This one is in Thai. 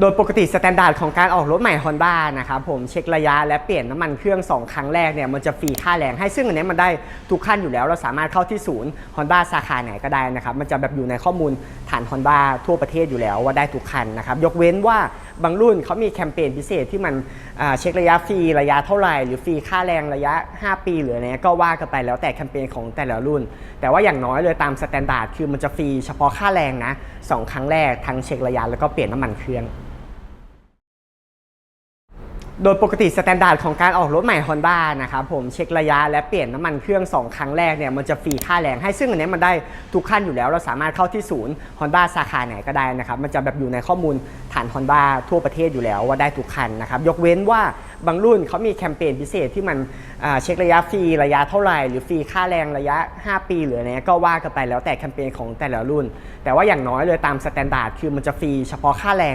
โดยปกติสแตนดาร์ดของการออกรถใหม่ Honda นะครับผมเช็คระยะและเปลี่ยนน้ำมันเครื่อง 2 ครั้งแรกเนี่ยมันจะฟรีค่าแรงให้ซึ่งอันนี้มันได้ทุกขั้นอยู่แล้วเราสามารถเข้าที่ศูนย์ Honda สาขาไหนก็ได้นะครับมันจะแบบอยู่ในข้อมูลฐาน Honda ทั่วประเทศอยู่แล้วว่าได้ทุกคันนะครับยกเว้นว่าบางรุ่นเขามีแคมเปญพิเศษที่มันเช็คระยะฟรีระยะเท่าไหร่หรือฟรีค่าแรงระยะ 5 ปีหรืออะไรเงี้ยก็ว่ากันไปแล้วแต่แคมเปญของแต่ละรุ่น แต่ว่าอย่างน้อยเลยตามสแตนดาร์ดคือมันจะฟรีเฉพาะค่าแรงนะสองครั้งแรกทั้งเช็คระยะแล้วก็เปลี่ยนน้ำมันเครื่อง โดยปกติสแตนดาร์ดของการออกรถใหม่ Honda นะครับผมเช็คระยะและเปลี่ยนน้ำมันเครื่อง 2 ครั้งแรกเนี่ยมันจะฟรีค่าแรงให้ซึ่งอันนี้มันได้ทุกขั้นอยู่แล้ว เราสามารถเข้าที่ศูนย์ Honda สาขาไหนก็ได้นะครับ มันจะแบบอยู่ในข้อมูลฐาน Honda ทั่วประเทศอยู่แล้วว่าได้ทุกคันนะครับ ยกเว้นว่าบางรุ่นเขามีแคมเปญพิเศษที่มันเช็คระยะฟรีระยะเท่าไหร่หรือฟรีค่าแรงระยะ 5 ปีหรืออะไรก็ว่ากันไปแล้วแต่แคมเปญของแต่ละรุ่น แต่ว่าอย่างน้อยเลยตามสแตนดาร์ดคือมันจะฟรีเฉพาะค่าแรง